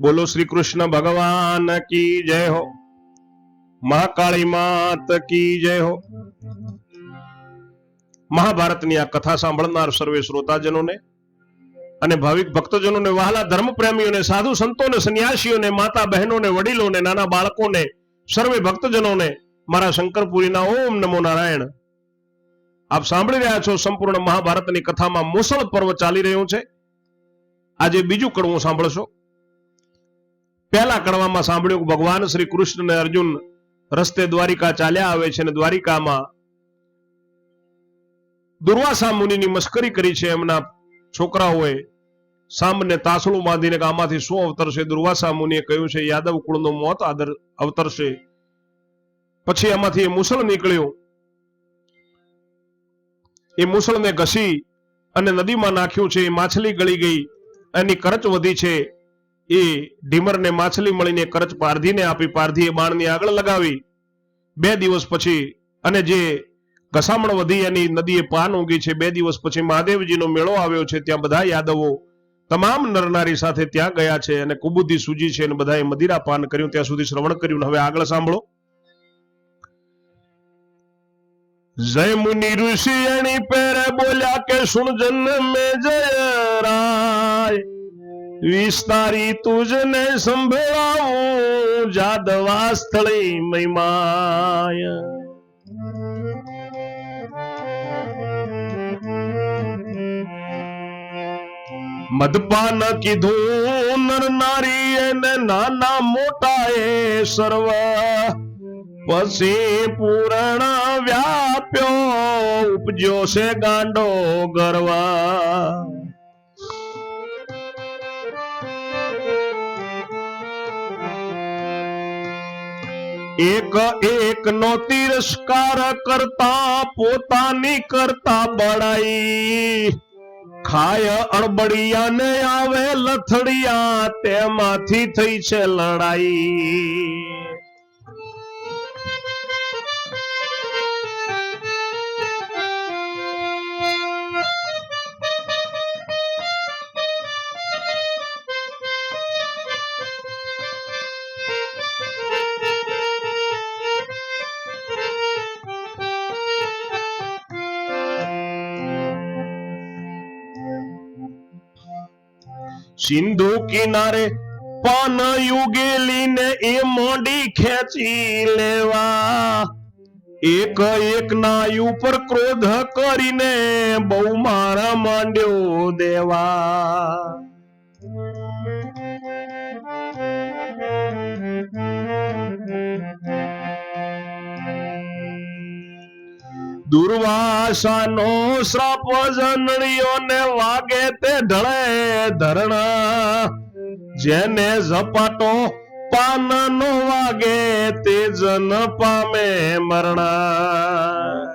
બોલો શ્રી કૃષ્ણ ભગવાન કી જય હો. મહાકાળી માત કી જય હો. મહાભારતની આ કથા સાંભળનાર સર્વે શ્રોતાજનોને અને ભાવિક ભક્તજનોને વહાલા ધર્મ પ્રેમીઓને સાધુ સંતોને, સંન્યાસીઓને, માતા બહેનોને, વડીલોને, નાના બાળકોને, સર્વે ભક્તજનોને મારા શંકરપુરીના ઓમ નમો નારાયણ. આપ સાંભળી રહ્યા છો સંપૂર્ણ મહાભારતની કથામાં મુસળ પર્વ ચાલી રહ્યું છે. આજે બીજું કડવું સાંભળશો. પહેલા કણવામાં સાંભળ્યું કે ભગવાન શ્રી કૃષ્ણ અને અર્જુન રસ્તે દ્વારિકા ચાલ્યા આવે છે અને દ્વારિકામાં દુર્વાસા મુનિની મશ્કરી કરી છે એમના છોકરાઓએ. સામને તાસળું બાંધીને કે આમાંથી શું અવતરશે? દુર્વાસા મુનિએ કહ્યું છે, યાદવ કુળનું મોત આદર, અવતરશે. પછી એમાંથી એ મુસળ નીકળ્યું. એ મુસળને ઘસી અને નદીમાં નાખ્યું છે, એ માછલી ગળી ગઈ, એની કરચ વધી છે. એ ઢીમરને માછલી મળીને કરચ પારધીને આપી પારધીએ બાણની આગળ લગાવી. બે દિવસ પછી અને જે ઘસામણ વધી એની નદીએ પાન ઉગી છે, બે દિવસ પછી મહાદેવજીનો મેળો આવ્યો છે, ત્યાં બધા યાદવો તમામ નરનારી સાથે ત્યાં ગયા છે અને કુબુદ્ધિ સૂજી છે અને બધાએ મદિરા પાન કર્યું, ત્યાં સુધી શ્રવણ કર્યું. હવે આગળ સાંભળો. જય મુનિ ઋષિ એની પેરે બોલ્યા કે સુણ મે જય રાય. વિસ્તારી તુજને સંભળાવું, જાદવા સ્થળે મહિમાય. મદપાન કીધું, નર નારી એને નાના મોટા એ સર્વ. પછી પૂરણ વ્યાપ્યો, ઉપજ્યો છે ગાંડો ગરવા. એક એક નો તિરસ્કાર કરતા, પોતાની કરતા બળાઈ. ખાય અણબડિયા ને આવે લથડિયા, તેમાંથી થઈ છે લડાઈ. સિંધુ કિનારે પાન યુગેલીને એ મોડી ખેંચી લેવા. એક એક નાયુ ઉપર ક્રોધ કરીને બહુ મારા માંડ્યો દેવા. દુર્વાસાનો શ્રાપ જનડીઓને વાગે તે ઢળે ધરણા. જેને ઝપાટો પાન નો વાગે તે જન પામે મરણા.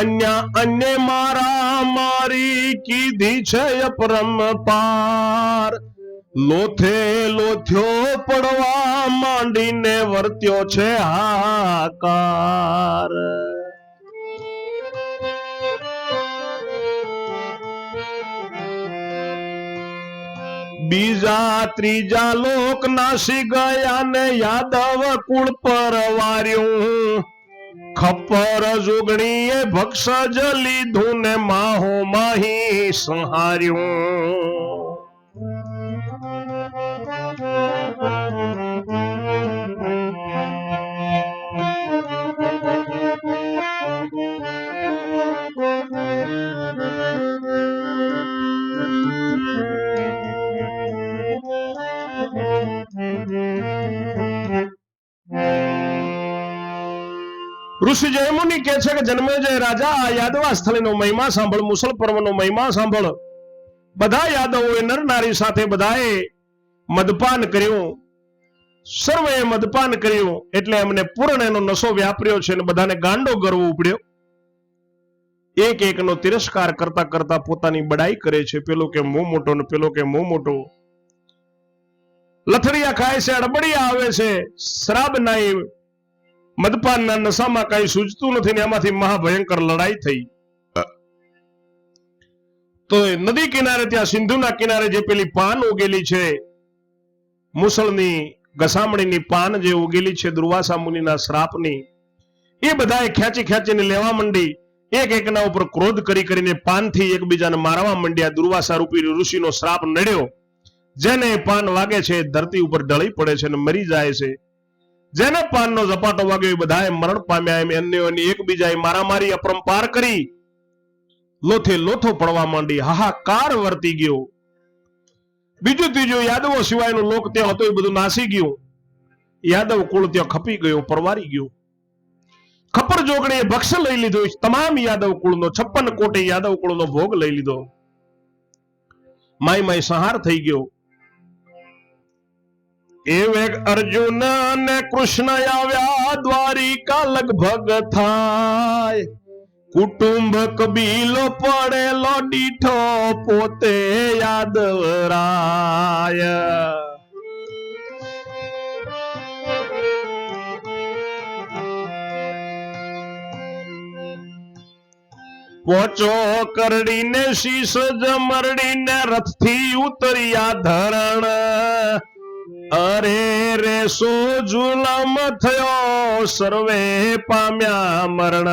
અન્ય અન્ય મારા મારી કીધી છે અપરમ પાર. લોથે લોથ્યો પડવા માંડીને વર્ત્યો છે હાકાર બીજા ત્રીજા લોક નાસી ગયા ને યાદવ કુળ પર વાર્યું. ખપ્પર જોગણીએ જ લીધું ને માહો માહી સંહાર્યું. ઋષિ જયમુનિ કહે છે કે જન્મેજય રાજા, આ યાદવા સ્થળીનો મહિમા સાંભળ, મુસલ પર્વનો મહિમા સાંભળ. બધા યાદવોએ નર નારી સાથે બધાએ મદપાન કર્યું. સર્વે મદપાન કર્યું, એટલે એમને પૂર્ણ એનો નશો વ્યાપર્યો છે અને બધાને ગાંડો ગરવો ઉપડ્યો. એક એકનો તિરસ્કાર કરતા કરતા પોતાની બડાઈ કરે છે. પેલો કે મો મોટો ને પેલો કે મો મોટો. લથડિયા ખાય છે, અડબડિયા આવે છે. શરાબ નાઈ મદપાનના નશામાં કઈ સૂઝતું નથી ને એમાંથી મહાભયંકર લડાઈ થઈ. તો એ નદી કિનારે ત્યાં સિંધુના કિનારે જે પેલી પાન ઉગેલી છે મુસળની ગસામણીની પાન જે ઉગેલી છે દુર્વાસા મુનિના શ્રાપની એ બધાએ ખેંચી ખેંચીને લેવા માંડી. એક એકના ઉપર ક્રોધ કરી કરીને પાનથી એકબીજાને મારવા માંડ્યા. દુર્વાસા રૂપી ઋષિનો શ્રાપ નડ્યો. જેને એ પાન વાગે છે ધરતી ઉપર ઢળી પડે છે અને મરી જાય છે. જેને પાનનો ઝપાટો વાગ્યો એ બધાએ મરણ પામ્યા. એમ અન્યોની એકબીજાએ મારામારી અપરંપાર કરી. લોથે લોથો પડવા માંડી. હાહાકાર વર્તી ગયો. બીજું ત્રીજું યાદવો સિવાયનું લોક ત્યાં હતો એ બધું નાસી ગયું. યાદવ કુળ ત્યાં ખપી ગયો, પરવારી ગયો. ખપર જોગણીએ ભક્ષ લઈ લીધો. તમામ યાદવ કુળનો, છપ્પન કોટે યાદવ કુળનો ભોગ લઈ લીધો. માય માય સંહાર થઈ ગયો. એ વેગ અર્જુન અને કૃષ્ણ આવ્યા દ્વારિકા લગભગ થાય. કુટુંબ કબીલો પડેલો દીઠો પોતે યાદવરાય પોચો કરડીને શીશ જમરડીને રથથી ઉતર્યા ધરણ. અરે રે સો જુલમ થયો? સર્વે પામ્યા મરણ.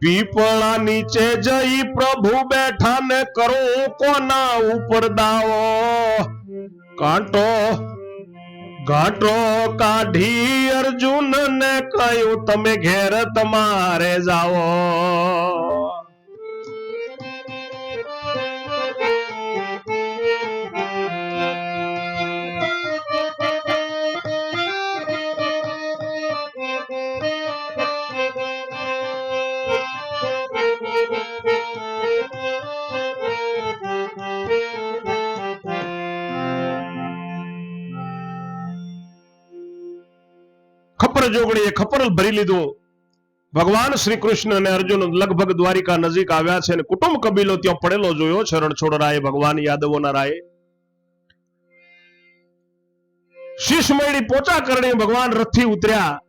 પીપળા નીચે જઈ પ્રભુ બેઠા ને કરો કોના ઉપર દાવો? કાંટો ઘાટો કાઢી અર્જુન ને કહ્યું તમે ઘેર તમારે જાઓ. ખપર જોગણીએ ખપર ભરી લીધું. ભગવાન શ્રી કૃષ્ણ અને અર્જુન લગભગ દ્વારિકા નજીક આવ્યા છે અને કુટુંબ કબીલો ત્યાં પડેલો જોયો છે રણછોડ રાય, ભગવાન યાદવોના રાય. શીશ મેળી પોચા કરણી ભગવાન રથથી ઉતર્યા.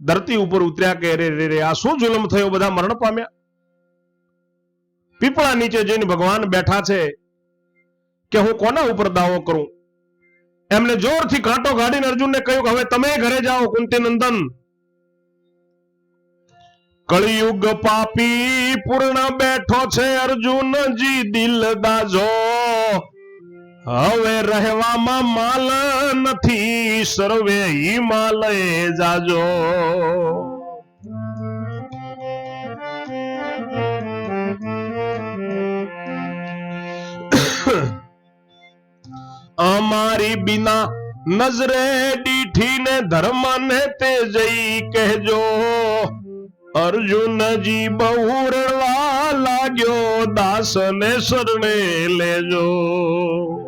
ધરતી ઉપર ઉતર્યા કે રે રે રે આ શું જુલમ થયો? બધા મરણ પામ્યા. પીપળા નીચે જઈને ભગવાન બેઠા છે કે હું કોના ઉપર દાવો કરું? એમને જોરથી કાંટો કાઢીને અર્જુનને કહ્યું કે હવે તમે ઘરે જાઓ કુંતી નંદન કળિયુગ પાપી પૂર્ણ બેઠો છે અર્જુનજી દિલ દાજો હવે રહેવામાં માલ નથી, સર્વે હિમાલય જાજો. અમારી બિના નજરે દીઠીને ધર્મને તે જઈ કહેજો. અર્જુનજી બહુ રડવા લાગ્યો, દાસને શરણે લેજો.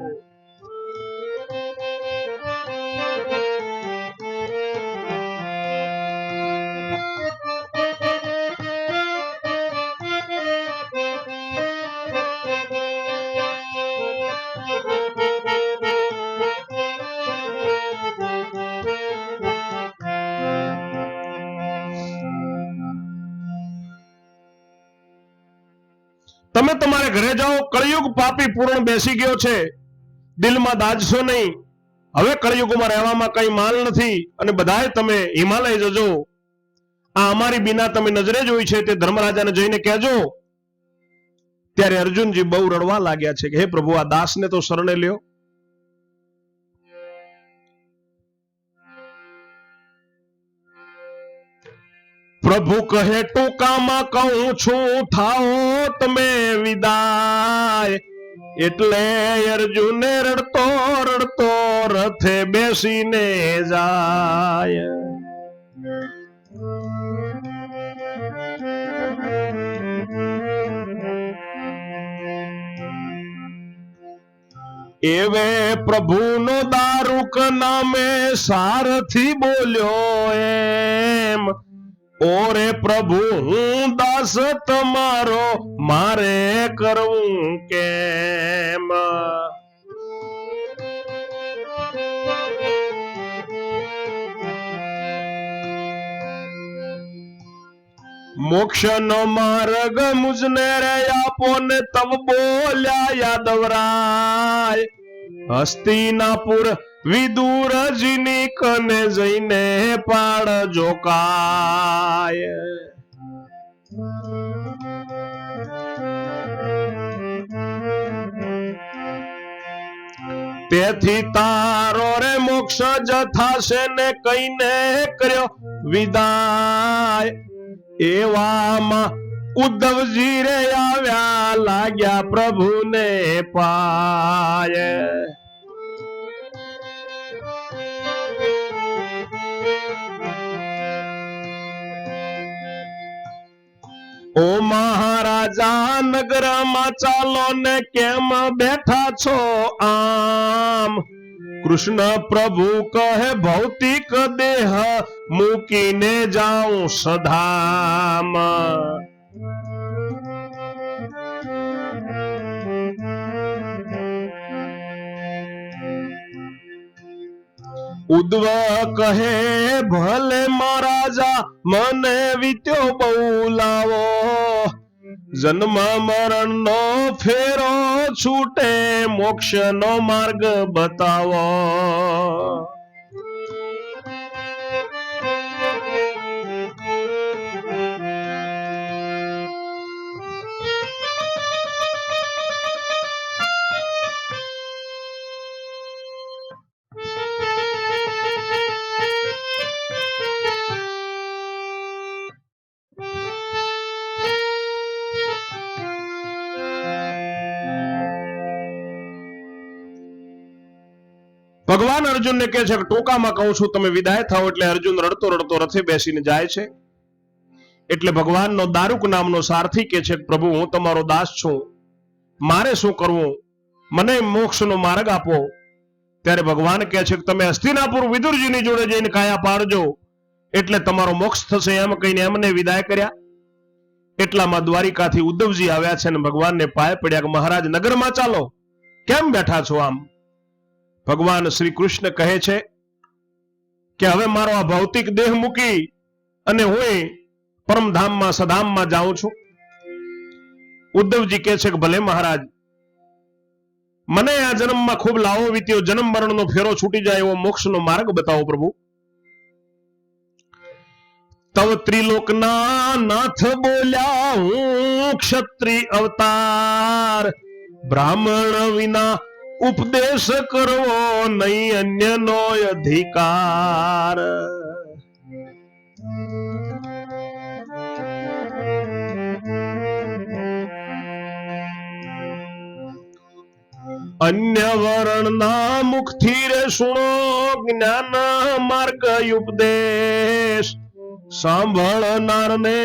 તમે તમારે ઘરે જાઓ, કળિયુગ પાપી પૂર્ણ બેસી ગયો છે. દિલમાં દાજશો નહીં. હવે કળિયુગમાં રહેવામાં કઈ માલ નથી અને બધાએ તમે હિમાલય જજો. આ અમારી બિના તમે નજરે જોઈ છે તે ધર્મરાજાને જઈને કહેજો. ત્યારે અર્જુનજી બહુ રડવા લાગ્યા છે કે, હે પ્રભુ, આ દાસને તો શરણે લ્યો. પ્રભુ કહે, ટૂંકામાં કહું છું, થાઓ તમે વિદાય. એટલે અર્જુને રડતો રડતો રથે બેસીને જાય. એવે પ્રભુનો દારૂક નામે સારથી બોલ્યો એમ. ઓરે પ્રભુ, હું દાસ તમારો, મારે કરવું કેમ? મોક્ષનો માર્ગ મુજને રે આપો ને તબ બોલ્યા યાદવરાય. હસ્તિનાપુર વિદુરજની કને જઈને પાડ જોકાય. તેથી તારો રે મોક્ષ જ થાશે ને કઈને કર્યો વિદાય. એવામાં ઉદ્ધવજી રે આવ્યા લાગ્યા પ્રભુને પાય. ઓ મહારાજા, નગરમાં ચાલો ને કેમ બેઠા છો આમ? કૃષ્ણ પ્રભુ કહે, ભૌતિક દેહ મૂકીને જાઉં સધામ. ઉદ્વ કહે, ભલે મહારાજા મને વિત્યો બહુ લાવો. જન્મ મરણ નો ફેરો છૂટે મોક્ષ નો માર્ગ બતાવો. ભગવાન અર્જુનને કહે છે કે ટોકામાં કહું છું, તમે વિદાય થાઓ. એટલે અર્જુન રડતો રડતો રથે બેસીને જાય છે. એટલે ભગવાનનો દારૂક નામનો સારથી કે છે, પ્રભુ, હું તમારો દાસ છું. મારે શું કરવું? મને મોક્ષનો માર્ગ આપો. ત્યારે ભગવાન કહે છે કે તમે હસ્તિનાપુર વિદુરજીની જોડે જઈને કાયા પાડજો. એટલે તમારો મોક્ષ થશે એમ કહીને એમને વિદાય કર્યા. એટલામાં દ્વારિકાથી ઉદ્ધવજી આવ્યા છે અને ભગવાનને પાય પડ્યા કે, મહારાજ, નગરમાં ચાલો. કેમ બેઠા છો આમ? ભગવાન શ્રી કૃષ્ણ કહે છે કે હવે મારો આ ભૌતિક દેહ મૂકી અને હું પરમધામમાં, સધામમાં જાઉં છું. ઉદ્ધવજી કહે છે કે ભલે મહારાજ, મને આ જન્મમાં ખૂબ લાવો વીત્યો, જન્મ મરણનો ફેરો છૂટી જાય એવો મોક્ષનો માર્ગ બતાવો પ્રભુ. તવ ત્રિલોકના નાથ બોલ્યા હું ક્ષત્રિય અવતાર, બ્રાહ્મણ વિના ઉપદેશ કરવો નહીં અન્યનો અધિકાર. અન્ય વર્ણના મુખથી રે સુણો જ્ઞાન માર્ગ ઉપદેશ. સાંભળનારને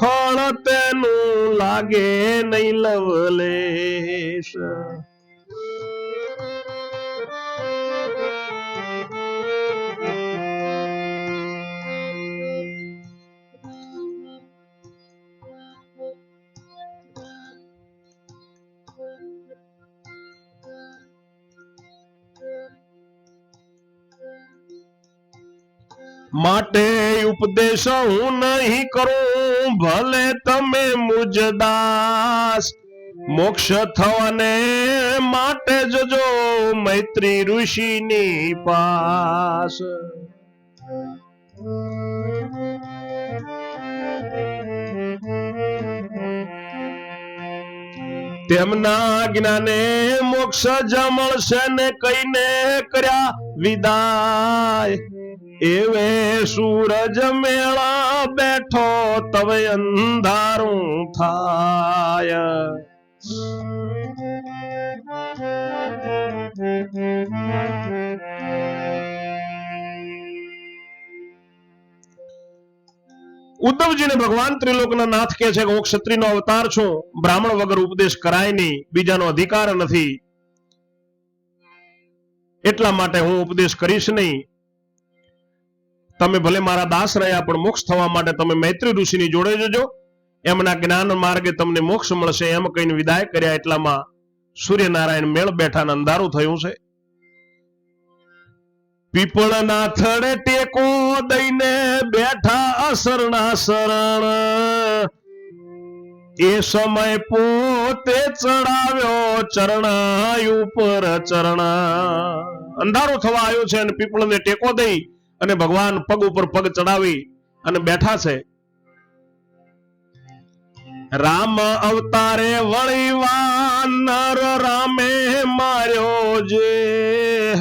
ફળ તેનું લાગે નહીં લવલેશ. માટે ઉપદેશ હું નહીં કરું. ભલે તમે મુજદાસ મોક્ષ થવાને માટે જજો મૈત્રી ઋષિની પાસ. તેમના જ્ઞાને મોક્ષ જ મળશે ને કઈને કર્યા વિદાય. એવે સૂરજ મેળા બેઠો તવે અંધારું થાય. ઉદ્ધવજીને ભગવાન ત્રિલોકના નાથ કે છે કે હું ક્ષત્રિયનો અવતાર છું, બ્રાહ્મણ વગર ઉપદેશ કરાય નહીં, બીજાનો અધિકાર નથી. એટલા માટે હું ઉપદેશ કરીશ નહીં. તમે ભલે મારા દાસ રહ્યા, પણ મોક્ષ થવા માટે તમે મૈત્રી ઋષિની જોડે જજો. એમના જ્ઞાન માર્ગે તમને મોક્ષ મળશે, એમ કહીને વિદાય કર્યા એટલામાં સૂર્યનારાયણ મેળ બેઠા અંધારું થયું છે. પીપળના થડે ટેકો દઈને બેઠા અસરના શરણ. એ સમય પોતે ચડાવ્યો ચરણાયુ પર ચરણા. અંધારું થવા આવ્યો છે અને પીપળને ટેકો દઈ અને ભગવાન પગ ઉપર પગ ચડાવી અને બેઠા છે. રામ અવતારે વળી વાનર રામે માર્યો જે.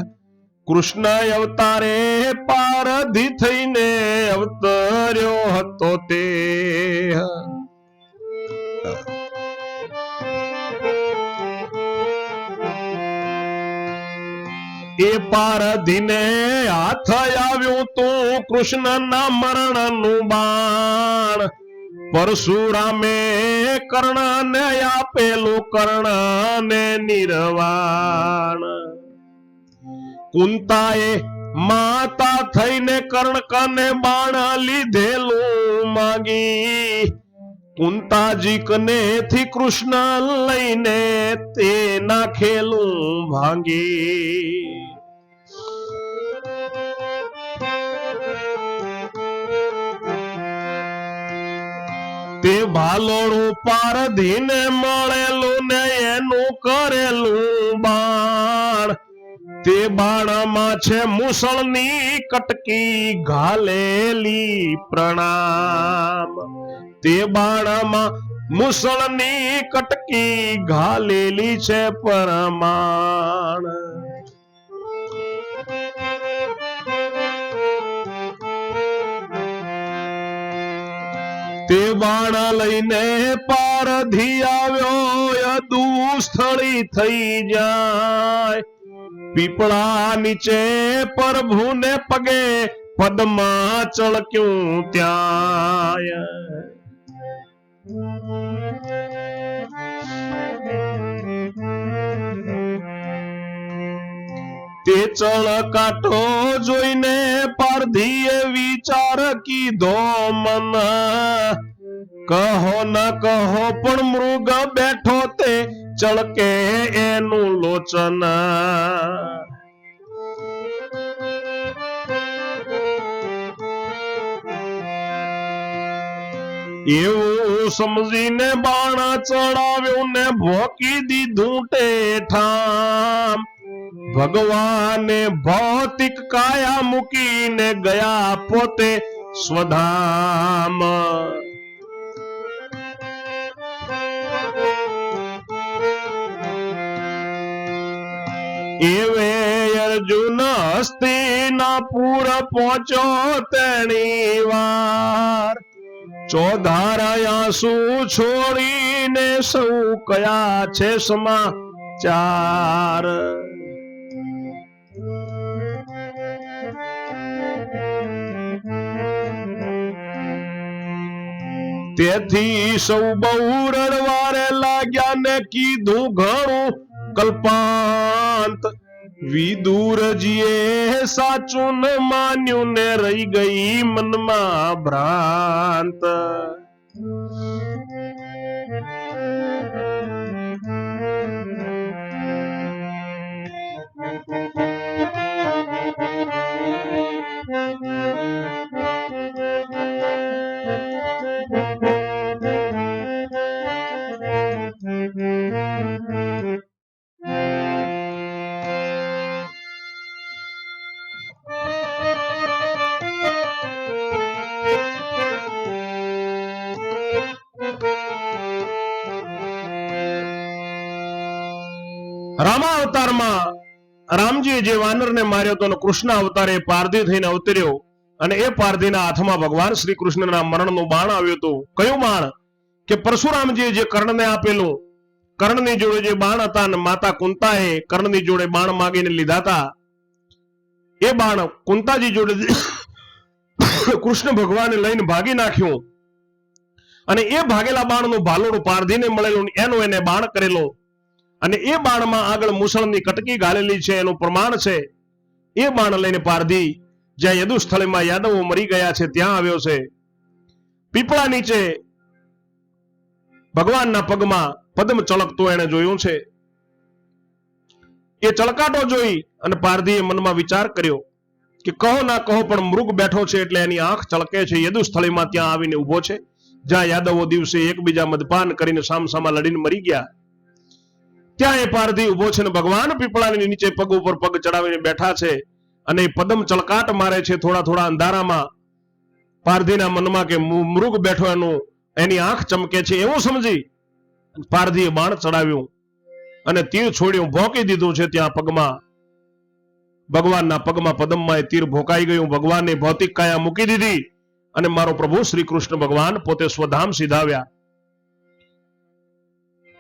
કૃષ્ણ અવતારે પારધી થઈને અવતર્યો હતો તે. એ પારધીને હાથ આવ્યું તું કૃષ્ણના મરણનું બાણ. પરશુરામે કર્ણને આપેલું કર્ણને નિર્વાણ. કુંતાએ માતા થઈને કર્ણ કને બાણ લીધેલું માગી. કુંતાજી કને થી કૃષ્ણ લઈને તે નાખેલું ભાંગી. તે ભાલોડું પારધીને મળેલું ને એનું કરેલું બાણ. તે બાણમાં છે મુસળની કટકી ઘાલેલી પ્રણામ. તે બાણમાં મુસળની કટકી ઘાલેલી છે પરમાણ. તે બાણ લઈને પારધી આવ્યો યદુ સ્થળી થઈ જાય. પીપળા નીચે પ્રભુને પગે પદમાં ચળક્યું ત્યાં તે ચળકાટો જોઈને પારધીએ વિચાર કીધો મન. કહો ન કહો, પણ મૃગ બેઠો તે ચળકે એનું લોચન. એવું સમજીને બાણ ચડાવ્યું ને ભોકી દીધું ટેઠામ ભગવાને ભૌતિક કાયા મૂકીને ગયા પોતે સ્વધામ. એવે અર્જુન હસ્તિનાપુર પહોંચો તેણી વાર. ચોધારાયા શું છોડીને સૌ કયા છે સમાચાર તેથી સૌ બહુ રડવારે લાગ્યા ને કીધું ઘણું કલ્પાંત. વિદુરજીએ સાચું ન માન્યું ને રહી ગઈ મનમાં ભ્રાંત. જે વાનરને માર્યો હતો કૃષ્ણ અવતારે પારધી થઈને અવતર્યો અને એ પારધીના હાથમાં ભગવાન શ્રી કૃષ્ણના મરણનું બાણ આવ્યું હતું. કયું બાણ? કે પરશુરામજીએ જે કર્ણને આપેલું, કર્ણની જોડે જે બાણ હતા અને માતા કુંતાએ કર્ણની જોડે બાણ માગીને લીધા હતા. એ બાણ કુંતાજી જોડે કૃષ્ણ ભગવાને લઈને ભાગી નાખ્યું. અને એ ભાગેલા બાણનું ભાલોડું પારધીને મળેલું એનું એને બાણ કરેલો. અને એ બાણમાં આગળ મુસળની કટકી ગાલેલી છે, એનું પ્રમાણ છે. એ બાણ લઈને પારધી, જ્યાં યદુસ્થળીમાં યાદવો મરી ગયા છે, ત્યાં આવ્યો છે. પીપળા નીચે ભગવાનના પગમાં પદ્મ ચળકતો એને જોયું છે. એ ચળકાટો જોઈ અને પારધીએ મનમાં વિચાર કર્યો કે કહો ના કહો, પણ મૃગ બેઠો છે એટલે એની આંખ ચળકે છે. યદુસ્થળીમાં ત્યાં આવીને ઊભો છે, જ્યાં યાદવો દિવસે એકબીજા મદપાન કરીને સામસામા લડીને મરી ગયા. ત્યાં એ પારધી ઊભો છે ને ભગવાન? પીપળાની નીચે પગ ઉપર પગ ચડાવીને બેઠા છે અને પદમ ચળકાટ મારે છે થોડા થોડા અંધારામાં. પારધીના મનમાં કે મૃગ બેઠો એનું, એની આંખ ચમકે છે, એવું સમજી. પારધીએ બાણ ચડાવ્યું અને તીર છોડ્યું ભોંકી દીધું છે ત્યાં પગમાં. ભગવાનના પગમાં પદમમાં એ તીર ભોકાઈ ગયું. ભગવાનને ભૌતિક કાયા મૂકી દીધી અને મારો પ્રભુ શ્રી કૃષ્ણ ભગવાન પોતે સ્વધામ સીધાવ્યા.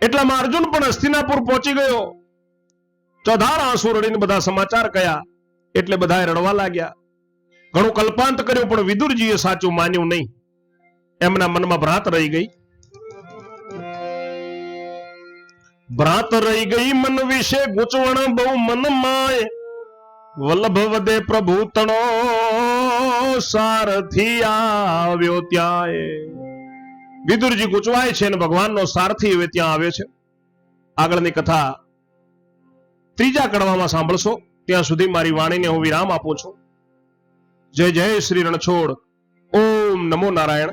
એટલામાં અર્જુન પણ હસ્તિનાપુર પહોંચી ગયો. ચોધાર આંસુ રડીને બધા સમાચાર કયા? એટલે બધાએ રડવા લાગ્યા. ઘણું કલ્પાંત કર્યું, પણ વિદુરજીએ સાચું માન્યું નહીં. એમના મનમાં ભ્રાત રહી ગઈ. ભ્રાત રહી ગઈ મન વિશે ગૂંચવણ બહુ મનમાં વલ્લભ વદે પ્રભુ તણો સારથી આવ્યો ત્યાં વિદુરજી ગૂંચવાય છે અને ભગવાનનો સારથી હવે ત્યાં આવે છે. આગળની કથા ત્રીજા કડવામાં સાંભળશો. ત્યાં સુધી મારી વાણીને હું વિરામ આપું છું. જય જય શ્રી રણછોડ. ઓમ નમો નારાયણ.